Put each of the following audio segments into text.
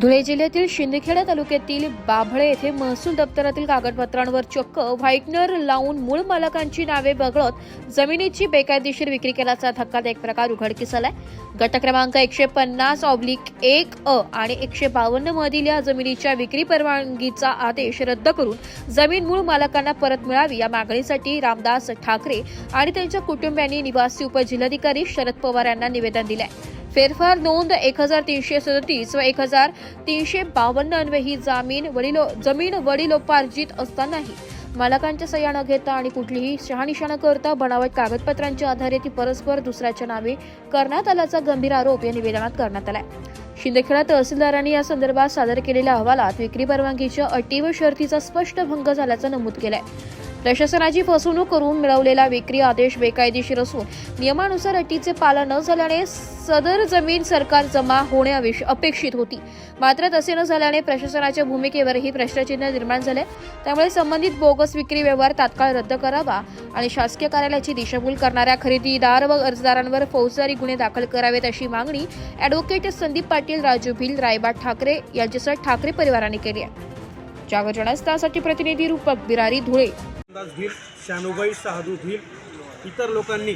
धुळे जिल्ह्यातील शिंदखेडा तालुक्यातील बाभळे येथे महसूल दप्तरातील कागदपत्रांवर चक्क व्हाईटनर लावून मूळ मालकांची नावे बघळत जमिनीची बेकायदेशीर विक्री केल्याचा धक्कादायक प्रकार उघडकीस आलाय. गट क्रमांक एकशे पन्नास ऑब्लिक एक अ आणि एकशे बावन्न मधील या जमिनीच्या विक्री परवानगीचा आदेश रद्द करून जमीन मूळ मालकांना परत मिळावी या मागणीसाठी रामदास ठाकरे आणि त्यांच्या कुटुंबियांनी निवासी उपजिल्हाधिकारी शरद पवार यांना निवेदन दिलंय. फेरफार नोंद एक हजार तीनशे सदतीस व एक हजार तीनशे बावन्न अन्वयी ही जामीन वडिलो जमीन वडिलोपार्जित असतानाही मालकांच्या सह्या न घेता आणि कुठलीही शहानिशा न करता बनावट कागदपत्रांच्या आधारे ती परस्पर दुसऱ्याच्या नावे करण्यात आल्याचा गंभीर आरोप या निवेदनात करण्यात आलाय. शिंदेखेडा तहसीलदारांनी या संदर्भात सादर केलेल्या अहवालात विक्री परवानगीच्या अटी व शर्तीचा स्पष्ट भंग झाल्याचं नमूद केलंय. प्रशासनाची फसवणूक करून मिळवलेला विक्री आदेश बेकायदेशीर असून नियमानुसार अटीचे पालन न झाल्याने सदर जमीन सरकार जमा होणे अपेक्षित होती. मात्र तसे न झाल्याने प्रशासनाच्या भूमिकेवरही प्रश्नचिन्ह निर्माण झाले. त्यामुळे संबंधित बोगस विक्री व्यवहार तात्काळ रद्द करावा आणि शासकीय कार्यालयाची दिशाभूल करणाऱ्या खरेदीदार व अर्जदारांवर फौजदारी गुन्हे दाखल करावेत अशी मागणी अॅडव्होकेट संदीप पाटील राजू भिल रायबा ठाकरे यांच्यासह ठाकरे परिवाराने केली आहे. जागर जनस्थासाठी प्रतिनिधी रूपक बिरारी धुळे. अंदाज भिल शानुबाई शहादू भिल इतर लोकांनी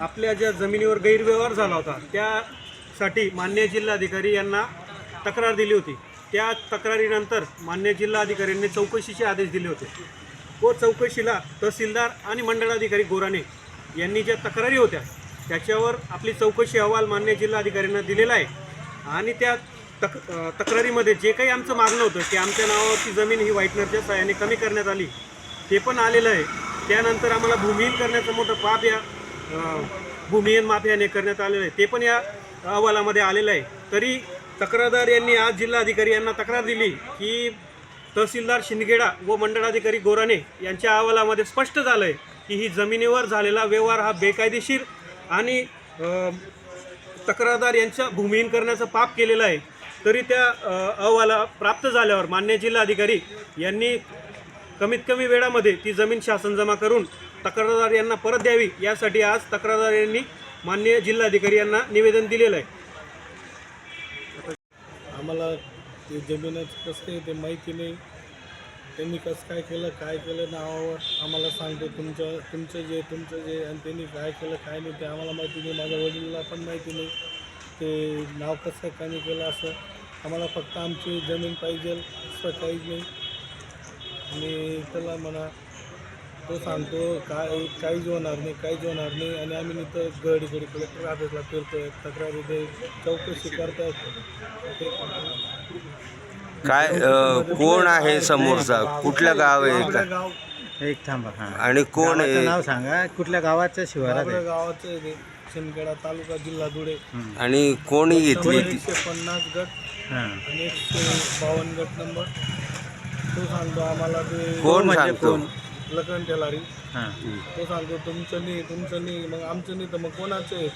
आपल्या ज्या जमिनीवर गैरव्यवहार झाला होता त्यासाठी मान्य जिल्हाधिकारी यांना तक्रार दिली होती. त्या तक्रारीनंतर मान्य जिल्हाधिकाऱ्यांनी चौकशीचे आदेश दिले होते. व चौकशीला तहसीलदार आणि मंडळाधिकारी गोराणे यांनी ज्या तक्रारी होत्या त्याच्यावर आपली चौकशी अहवाल मान्य जिल्हाधिकाऱ्यांना दिलेला आहे. आणि त्या तक तक्रारीमध्ये जे काही आमचं मागणं होतं की आमच्या नावावरची जमीन ही व्हाईटनरच्या सहाय्याने कमी करण्यात आली ते पण आलेलं आहे. त्यानंतर आम्हाला भूमिहीन करण्याचं मोठं पाप या भूमिहीन माफियाने करण्यात आलेलं आहे. ते पण या अहवालामध्ये आलेलं आहे. तरी तक्रारदार यांनी आज जिल्हाधिकारी यांना तक्रार दिली की तहसीलदार शिंदगेडा व मंडळाधिकारी गोराने यांच्या अहवालामध्ये स्पष्ट झालं आहे की ही जमिनीवर झालेला व्यवहार हा बेकायदेशीर आणि तक्रारदार यांच्या भूमिहीन करण्याचं पाप केलेलं आहे. तरी त्या अहवाला प्राप्त झाल्यावर मान्य जिल्हाधिकारी यांनी कमीत कमी वेळामध्ये ती जमीन शासन जमा करून तक्रारदार यांना परत द्यावी यासाठी आज तक्रारदार यांनी मान्य जिल्हाधिकारी यांना निवेदन दिलेलं आहे. आम्हाला ते जमिनीचं कसं आहे ते माहिती नाही. त्यांनी कसं काय केलं काय केलं नावावर आम्हाला सांगतो. तुमचं तुमचं जे तुमचं जे आणि त्यांनी काय केलं काय नाही ते आम्हाला माहिती नाही. माझ्या वडिलांना पण माहिती नाही. ते नाव कसं काय नाही केलं असं आम्हाला फक्त आमची जमीन पाहिजे असं काहीच नाही. आणि त्याला म्हणा तो सांगतो काय काहीच होणार नाही काहीच होणार नाही. आणि आम्ही इथं गड इकडे कलेक्टर ऑफिसला फिरतोय तक्रारी दे चौकशी करतायत. ते काय अ, कोण आहे समोरचा? कुठलं गाव आहे का? गाव एक थांबा हा. आणि कोण गावाचं आहे? नाव सांगा. कुठल्या गावाच्या शिवारात आपल्या आहे? गावाचं आहे ते. शिंदखेडा तालुका जिल्हा धुळे. आणि कोणी घेतली ती? पन्नास गट हा. आणि एकशे बावन्न गट नंबर. तो सांगतो आम्हाला ते कोण म्हणजे सांगतो? कोण? लखन टेलारी हा. तो सांगतो तुमचं नाही तुमचं नाही मग आमचं नाही तर मग कोणाचं आहे?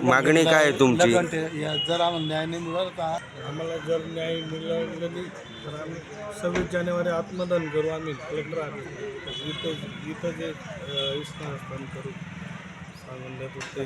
मागणी काय आहे तुमची? जर आम्हाला न्याय नाही मिळाला आम्हाला जर न्याय मिळाला नाही तर आम्ही सव्वीस जानेवारी आत्मदान करू आम्ही कलेक्टर आम्ही. इथं इथं जे अं, स्थान करू. सांगून देतो ते.